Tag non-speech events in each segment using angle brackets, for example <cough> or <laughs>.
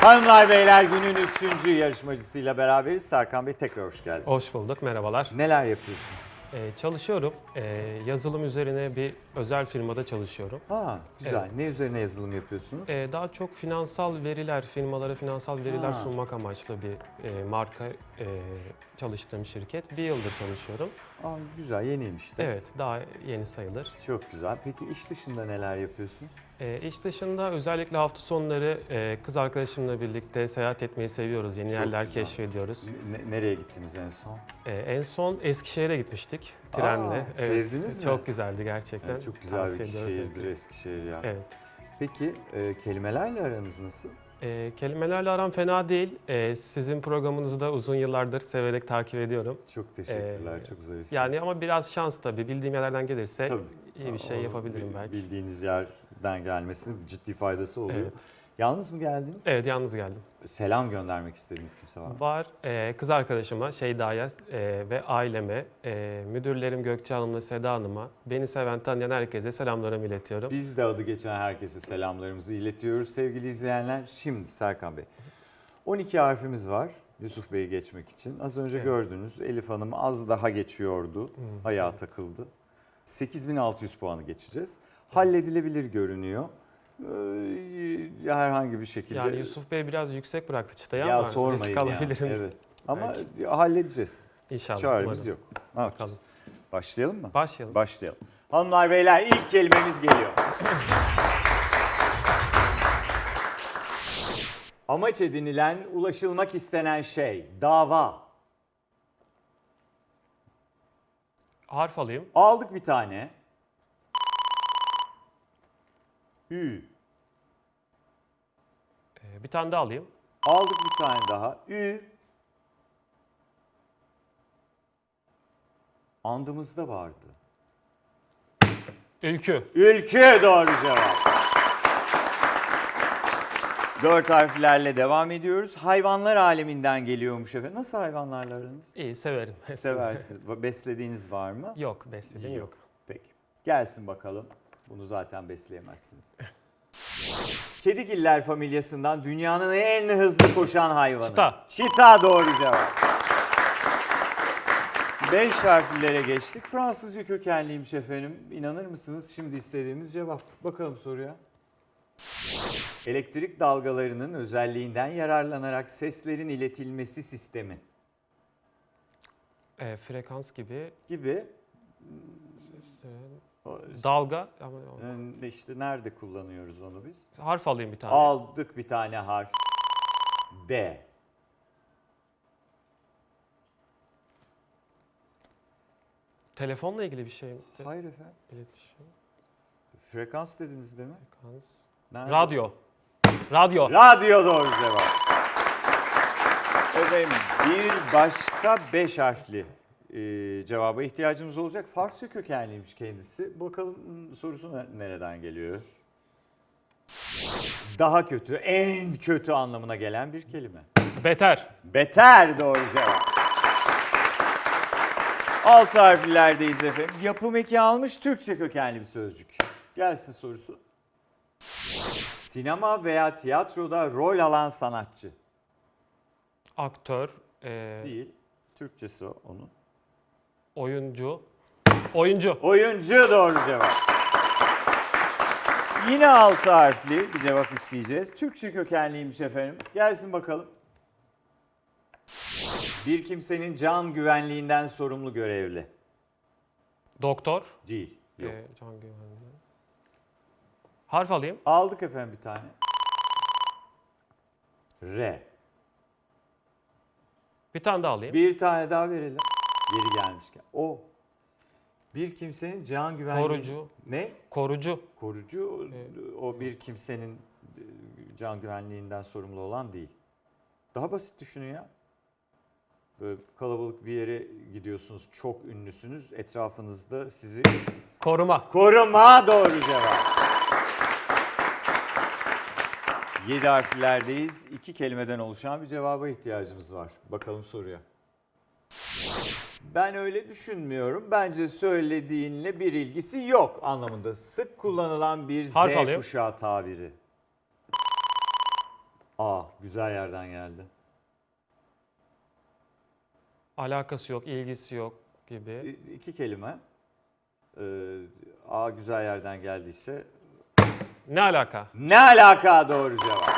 Hanımlar beyler günün üçüncü yarışmacısıyla beraberiz. Serkan Bey tekrar hoş geldiniz. Hoş bulduk, merhabalar. Neler yapıyorsunuz? Ee, çalışıyorum. Ee, yazılım üzerine bir özel firmada çalışıyorum. Ha güzel. Ne üzerine yazılım yapıyorsunuz? Ee, daha çok finansal veriler, firmalara finansal veriler Ha. sunmak amaçlı bir e, marka e, çalıştığım şirket. Bir yıldır çalışıyorum. Aa, güzel yeniymiş de. Evet, daha yeni sayılır. Çok güzel. Peki iş dışında neler yapıyorsunuz? Ee, iş dışında özellikle hafta sonları e, kız arkadaşımla birlikte seyahat etmeyi seviyoruz. Yeni Çok yerler güzel. keşfediyoruz. Ne- nereye gittiniz en son? Ee, en son Eskişehir'e gitmiştik trenle. Aa, sevdiniz mi? Çok güzeldi gerçekten. Evet, çok güzel Tavsiye bir ediyoruz şehirdir. Eskişehir ya. Evet. Peki e, kelimelerle aranız nasıl? E, kelimelerle aram fena değil. E, sizin programınızı da uzun yıllardır severek takip ediyorum. Çok teşekkürler. Ee, çok zarifsiniz. Yani ama biraz şans tabii. Bildiğim yerlerden gelirse Tabii. iyi bir şey O yapabilirim bil- belki. Bildiğiniz yerden gelmesinin ciddi faydası oluyor. Evet. Yalnız mı geldiniz? Evet yalnız geldim. Selam göndermek istediğiniz kimse var mı? Var e, kız arkadaşıma Şeyda'ya e, ve aileme, e, müdürlerim Gökçe Hanım'la Seda Hanım'a, beni seven tanıyan herkese selamlarımı iletiyorum. Biz de adı geçen herkese selamlarımızı iletiyoruz sevgili izleyenler. Şimdi Serkan Bey, 12 harfimiz var Yusuf Bey'i geçmek için. Az önce Evet. gördünüz Elif Hanım az daha geçiyordu, Hmm, ayağa evet. takıldı. 8600 puanı geçeceğiz. Halledilebilir görünüyor. Ee, herhangi bir şekilde. Yani Yusuf Bey biraz yüksek bıraktı çıtayı ya ama sormayın risk alabilirim. Evet. Ama halledeceğiz. İnşallah. Çaremiz umarım. yok. Ne yapacağız? Bakalım. Başlayalım mı? Başlayalım. Başlayalım. Hanımlar beyler ilk kelimemiz geliyor. <laughs> Amaç edinilen, ulaşılmak istenen şey, dava. Harf alayım. Aldık bir tane. Ü. E, bir tane daha alayım. Aldık bir tane daha. Ü. Andımızda vardı. Ülkü. Ülkü doğru cevap. Dört harflerle devam ediyoruz. Hayvanlar aleminden geliyormuş efendim. Nasıl hayvanlarla aranız? İyi severim. Seversiniz. Beslediğiniz var mı? Yok beslediğim yok. Peki. Gelsin bakalım. Bunu zaten besleyemezsiniz. Kedigiller familyasından dünyanın en hızlı koşan hayvanı. Çita. Çita doğru cevap. Beş harflere geçtik. Fransızca kökenliymiş efendim. İnanır mısınız? Şimdi istediğimiz cevap. Bakalım soruya. Elektrik dalgalarının özelliğinden yararlanarak seslerin iletilmesi sistemi E, frekans gibi gibi dalga ama işte nerede kullanıyoruz onu biz? harf alayım bir tane. Aldık bir tane harf. D. Telefonla ilgili bir şey mi? Te- Hayır efendim. İletişim. Frekans dediniz değil mi? Frekans. Nerede? Radyo. Radyo. Radyo doğru cevap. Efendim bir başka beş harfli e, cevaba ihtiyacımız olacak. Farsça kökenliymiş kendisi. Bakalım sorusu ne- nereden geliyor? Daha kötü, en kötü anlamına gelen bir kelime. Beter. Beter doğru cevap. Altı harflerdeyiz efendim. Yapım eki almış Türkçe kökenli bir sözcük. Gelsin sorusu. Sinema veya tiyatroda rol alan sanatçı. Aktör. e, Değil. Türkçesi o onun. Oyuncu. Oyuncu. Oyuncu doğru cevap. Yine altı harfli bir cevap isteyeceğiz. Türkçe kökenliymiş efendim. Gelsin bakalım. Bir kimsenin can güvenliğinden sorumlu görevli. Doktor. Değil. Yok. E, can güvenliği. Harf alayım. Aldık efendim bir tane. R. Bir tane daha alayım. Bir tane daha verelim. Yeri gelmişken. O. Bir kimsenin can güvenliği. Korucu. Ne? Korucu. Korucu. O bir kimsenin e, can güvenliğinden sorumlu olan değil. Daha basit düşünün ya. Böyle kalabalık bir yere gidiyorsunuz, çok ünlüsünüz. Etrafınızda sizi Koruma. Koruma doğru cevap. 7 harflerdeyiz. İki kelimeden oluşan bir cevaba ihtiyacımız var. Bakalım soruya. Ben öyle düşünmüyorum. Bence söylediğinle bir ilgisi yok anlamında. Sık kullanılan bir Z Harf alayım. kuşağı tabiri. A. Güzel yerden geldi. Alakası yok, ilgisi yok gibi. İ- İki kelime. Ee, A güzel yerden geldiyse Ne alaka? Ne alaka doğru cevap?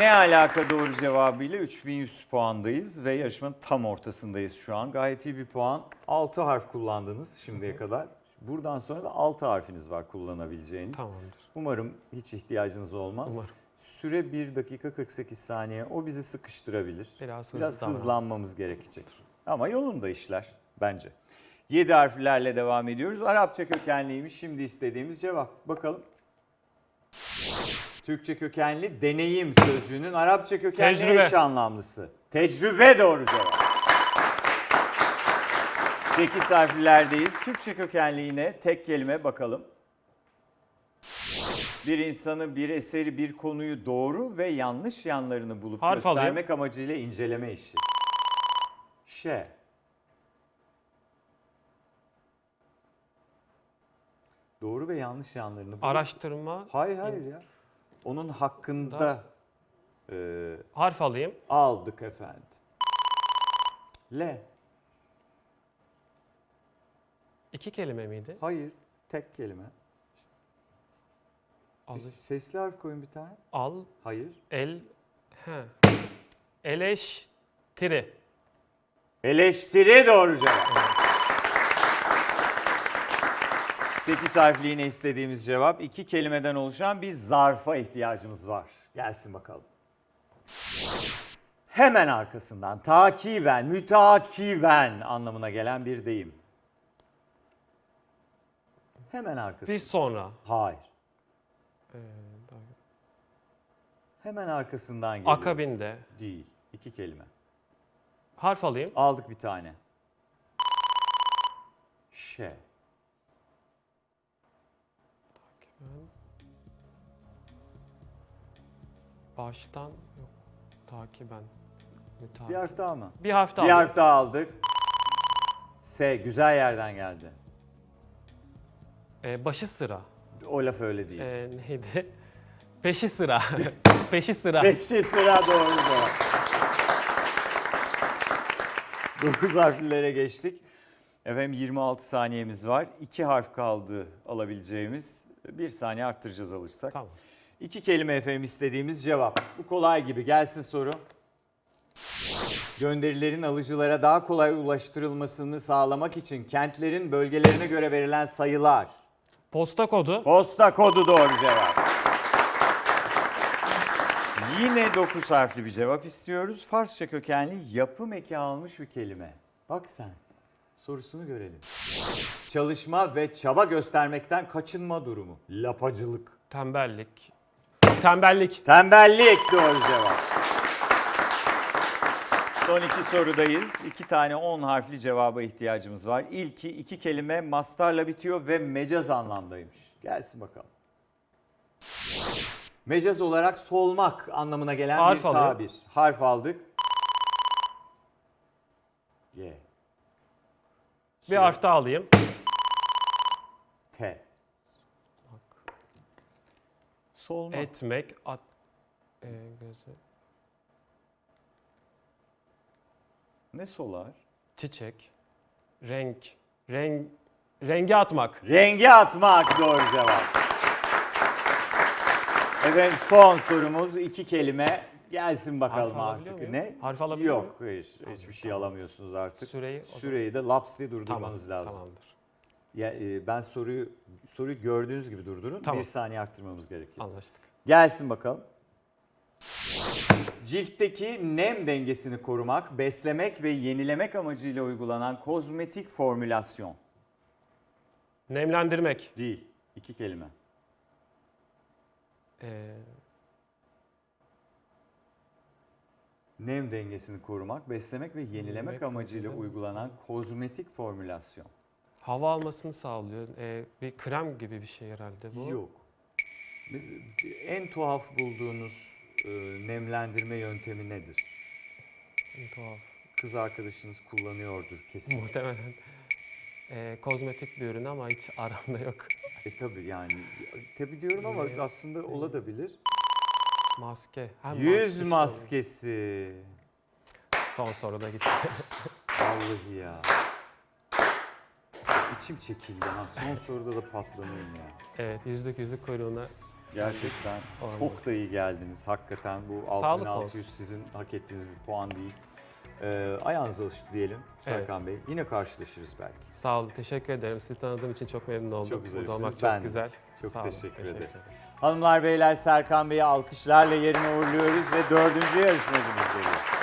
Ne alaka doğru cevabıyla 3100 puandayız ve yarışmanın tam ortasındayız şu an. Gayet iyi bir puan. 6 harf kullandınız şimdiye kadar. Buradan sonra da 6 harfiniz var kullanabileceğiniz. Tamamdır. Umarım hiç ihtiyacınız olmaz. Umarım. Süre 1 dakika 48 saniye. O bizi sıkıştırabilir. Biraz hızlı Biraz davran. hızlanmamız gerekecek. Ama yolunda işler bence. 7 harflerle devam ediyoruz. Arapça kökenliymiş şimdi istediğimiz cevap. Bakalım. Türkçe kökenli deneyim sözcüğünün Arapça kökenli Tecrübe. eş anlamlısı. Tecrübe doğru cevap. 8 harflerdeyiz. Türkçe kökenli yine tek kelime bakalım. Bir insanı, bir eseri, bir konuyu doğru ve yanlış yanlarını bulup Harf göstermek amacıyla inceleme işi. Şe. Doğru ve yanlış yanlarını bulup... Araştırma. Hayır hayır ya. Onun hakkında e, Harf alayım. aldık efendim. Le. İki kelime miydi? Hayır. Tek kelime. Al, Bir sesli harf koyun bir tane. al Hayır. el, he. Eleştiri. Eleştiri doğru cevap. 8 harfli yine istediğimiz cevap. iki kelimeden oluşan bir zarfa ihtiyacımız var. Gelsin bakalım. Hemen arkasından takiben, mütakiben anlamına gelen bir deyim. Hemen arkasından. Bir sonra. Hayır. Ee, Hemen arkasından geliyor. akabinde. Değil. İki kelime. Harf alayım. Aldık bir tane. Şe. Baştan yok. Takiben. Mütakip. Bir harf daha mı? Bir harf daha Bir harf daha aldık. S. Güzel yerden geldi. Ee, başı sıra. O laf öyle değil. Ee, neydi? <laughs> Peşi sıra. Peşi sıra. Beşi sıra doğru cevap. Dokuz harflilere geçtik. Efendim 26 saniyemiz var. İki harf kaldı alabileceğimiz. Bir saniye arttıracağız alırsak. Tamam. İki kelime efendim istediğimiz cevap. Bu kolay gibi. Gelsin soru. Gönderilerin alıcılara daha kolay ulaştırılmasını sağlamak için kentlerin bölgelerine göre verilen sayılar. Posta kodu. Posta kodu doğru cevap. Yine 9 harfli bir cevap istiyoruz. Farsça kökenli yapım eki almış bir kelime. Bak sen. Sorusunu görelim. Çalışma ve çaba göstermekten kaçınma durumu. Lapacılık. Tembellik. Tembellik. Tembellik doğru cevap. Son iki sorudayız. İki tane 10 harfli cevaba ihtiyacımız var. İlki iki kelime mastarla bitiyor ve mecaz anlamdaymış. Gelsin bakalım. Mecaz olarak solmak anlamına gelen Harf bir alayım. tabir. Harf aldık. G. Bir harf daha alayım. T. Solmak. Etmek. At. Ee, gözü. Ne solar? Çiçek. Renk. Renk. Rengi atmak. Rengi atmak doğru cevap. Efendim son sorumuz iki kelime. Gelsin bakalım Harf alabiliyor artık. muyum? Ne? Harf alabiliyor Yok, hayır. Hiçbir şey alamıyorsunuz artık. Süreyi o zaman- Süreyi de laps diye durdurmanız Tamam, lazım. Tamamdır. Ya, e, ben soruyu soruyu gördüğünüz gibi durdurun. Tamam. Bir saniye arttırmamız gerekiyor. Anlaştık. Gelsin bakalım. Ciltteki nem dengesini korumak, beslemek ve yenilemek amacıyla uygulanan kozmetik formülasyon. Nemlendirmek. Değil. İki kelime. Ee, Nem dengesini korumak, beslemek ve yenilemek Yenilemek amacıyla amacıyla uygulanan kozmetik formülasyon. Hava almasını sağlıyor. Ee, bir krem gibi bir şey herhalde bu. Yok. En tuhaf bulduğunuz e, nemlendirme yöntemi nedir? En Tuhaf. Kız arkadaşınız kullanıyordur kesin. Muhtemelen. Ee, kozmetik bir ürün ama hiç aramda yok. E tabii yani tabii diyorum ama Niye? aslında olabilir. Maske. Ha, Yüz maske maskesi. sorun. Son soruda gitti. Vallahi ya. İçim çekildi ha. Son soruda da patlanayım ya. evet yüzlük yüzlük kuyruğuna Gerçekten Aynen. çok da iyi geldiniz. Hakikaten bu Sağlık 6600 olsun. sizin hak ettiğiniz bir puan değil. Ee, ayağınıza alıştı diyelim Serkan Bey. Yine karşılaşırız belki. sağ olun. Teşekkür ederim. Sizi tanıdığım için çok memnun oldum. Çok güzel, Burada olmak çok ben de. güzel. Çok Sağ olun, teşekkür ederiz. ederim. Hanımlar beyler Serkan Bey'i alkışlarla yerine uğurluyoruz ve dördüncü yarışmacımız geliyor.